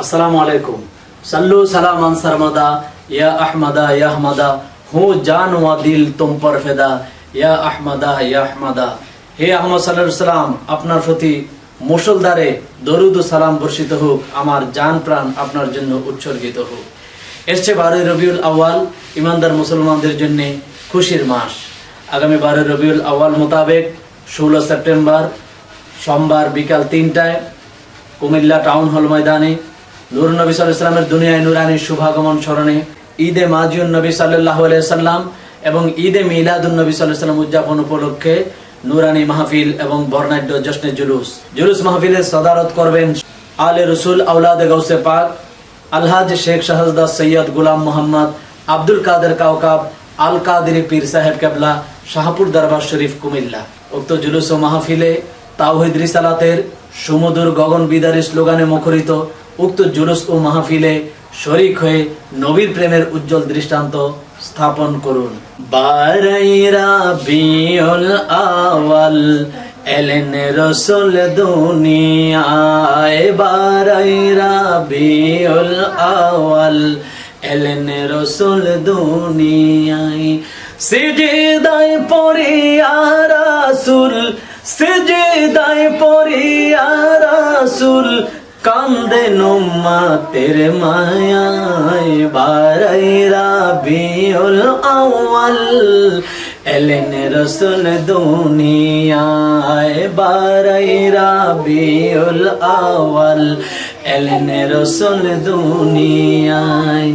আসসালামু আলাইকুম સલ્લુ સલામન સરમદા યા અહમદા યા અહમદા હું જાન વા દિલ তুম ফেদা, ইয়া আহমদা ইয়া আহমদা। হে আহমদ সাল্লাহ সাল্লাম আপনার প্রতি মুসলদারে দরুদ সালাম বর্ষিত হোক, আমার জান প্রাণ আপনার জন্য উৎসর্গিত হোক। এসছে বারোই রবিউল আওয়াল ইমানদার মুসলমানদের জন্য খুশির মাস। আগামী বারোই রবিউল আওয়াল মোতাবেক ষোলো সেপ্টেম্বর, সোমবার বিকাল তিনটায় কুমিল্লা টাউন হল ময়দানে নূর নবী সাল ইসলামের দুনিয়ায় নুরানির শুভাগমন স্মরণে ঈদে মাজিউন নবী সাল্লাহ সাল্লাম এবং ঈদে মিলাদুন নবী সাল্লাম উদযাপন উপলক্ষে নুরানি মাহফিল এবং বর্ণাঢ্য জশ্নে জুলুস। জুলুস মাহফিলের সদারত করবেন আলে রসুল আউলাদ গৌসে পাক, আলহাজ শেখ শাহজদা সৈয়দ গুলাম মোহাম্মদ আব্দুল কাদের কাউকাব আল কাদিরি পীর সাহেব কেবলা শাহপুর দরবার শরীফ কুমিল্লা। উক্ত জুলুস ও মাহফিলে তাওহিদ রিসালাতের সুমধুর গগন বিদারী স্লোগানে মুখরিত, উক্ত জুলুস ও মাহফিলে শরিক হয়ে নবীর প্রেমের উজ্জ্বল দৃষ্টান্ত স্থাপন করুন। আওয়াল, এলেন রসুল দুনিয়ায়। বারাইরা বিয়ল আওয়াল, এলেন রসুল দুনিয়ায়। সিজদায় পড়িয়া রাসুল সিজদায় পড়িয়া রাসুল কান্দে নুম্মাতের মায়ায়। বারাইরা বিউল আউয়াল, এলেন রসুল দুনিয়ায়। বারাইরা বিউল আউয়াল, এলেন রসুল দুনিয়ায়।